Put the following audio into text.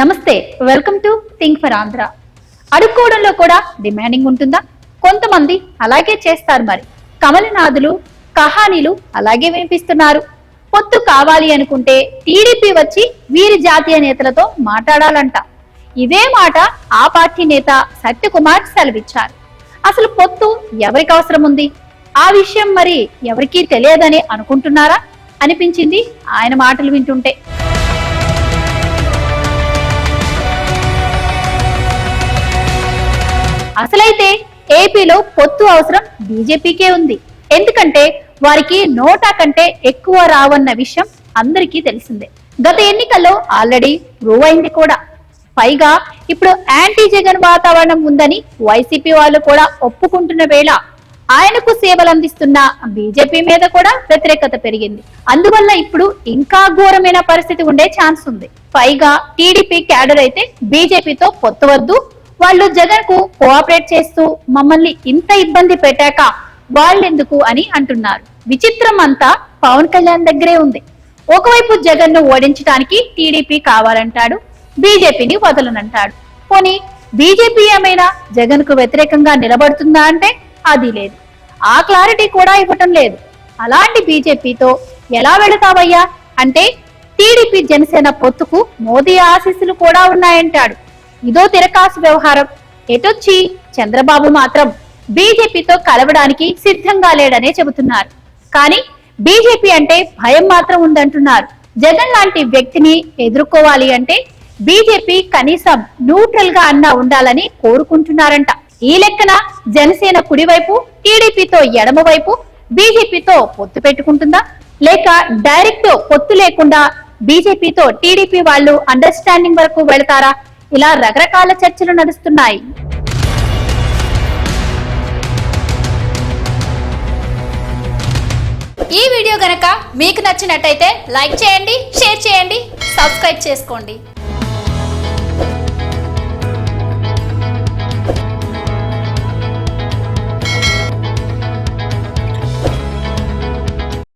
నమస్తే welcome to think for Andhra అడుక్కోవడంలో కూడా demanding ఉంటుందా? కొంతమంది అలాగే చేస్తారు మరి. కమలనాథులు కహానీలు అలాగే వినిపిస్తున్నారు. పొత్తు కావాలి అనుకుంటే టీడీపీ వచ్చి వీరి జాతీయ నేతలతో మాట్లాడాలంట. ఇదే మాట ఆ పార్టీ నేత సత్యకుమార్ సెలవిచ్చారు. అసలు పొత్తు ఎవరికి అవసరం ఉంది? ఆ విషయం మరి ఎవరికీ తెలియదని అనుకుంటున్నారా? అనిపించింది ఆయన మాటలు వింటుంటే. అసలైతే ఏపీలో పొత్తు అవసరం బీజేపీకే ఉంది. ఎందుకంటే వారికి నోటా కంటే ఎక్కువ రావన్న విషయం అందరికీ తెలిసిందే. గత ఎన్నికల్లో ఆల్రెడీ ప్రూవ్ అయింది కూడా. పైగా ఇప్పుడు యాంటీ జగన్ వాతావరణం ఉందని వైసీపీ వాళ్ళు కూడా ఒప్పుకుంటున్న వేళ ఆయనకు సేవలు అందిస్తున్న బీజేపీ మీద కూడా వ్యతిరేకత పెరిగింది. అందువల్ల ఇప్పుడు ఇంకా ఘోరమైన పరిస్థితి ఉండే ఛాన్స్ ఉంది. పైగా టీడీపీ క్యాడర్ అయితే బీజేపీతో పొత్తు వద్దు వాళ్ళు జగన్కు కోఆపరేట్ చేస్తూ మమ్మల్ని ఇంత ఇబ్బంది పెట్టాక వాళ్ళెందుకు అని అంటున్నారు. విచిత్రం అంతా పవన్ కళ్యాణ్ దగ్గరే ఉంది. ఒకవైపు జగన్ను ఓడించడానికి టీడీపీ కావాలంటాడు బీజేపీని వదలనంటాడు. పోనీ బీజేపీ ఏమైనా జగన్కు వ్యతిరేకంగా నిలబడుతుందా అంటే అది లేదు. ఆ క్లారిటీ కూడా ఇవ్వటం లేదు. అలాంటి బీజేపీతో ఎలా వెళతావయ్యా? అంటే టీడీపీ జనసేన పొత్తుకు మోదీ ఆశీస్సులు కూడా ఉన్నాయంటాడు. ఇదో తిరకాసు వ్యవహారం. ఎటొచ్చి? చంద్రబాబు మాత్రం బీజేపీతో కలవడానికి సిద్ధంగా లేడనే చెబుతున్నారు. కానీ బీజేపీ అంటే భయం మాత్రం ఉందంటున్నారు. జగన్ లాంటి వ్యక్తిని ఎదుర్కోవాలి అంటే బీజేపీ కనీసం న్యూట్రల్గా అన్నా ఉండాలని కోరుకుంటున్నారంట. ఈ లెక్కన జనసేన కుడివైపు టీడీపీతో ఎడమవైపు బీజేపీతో పొత్తు పెట్టుకుంటుందా? లేక డైరెక్ట్ పొత్తు లేకుండా బీజేపీతో టీడీపీ వాళ్ళు అండర్స్టాండింగ్ వరకు వెళతారా? ఇలా రకరకాల చర్చలు నడుస్తున్నాయి. ఈ వీడియో గనక మీకు నచ్చినట్టయితే లైక్ చేయండి షేర్ చేయండి సబ్స్క్రైబ్ చేసుకోండి.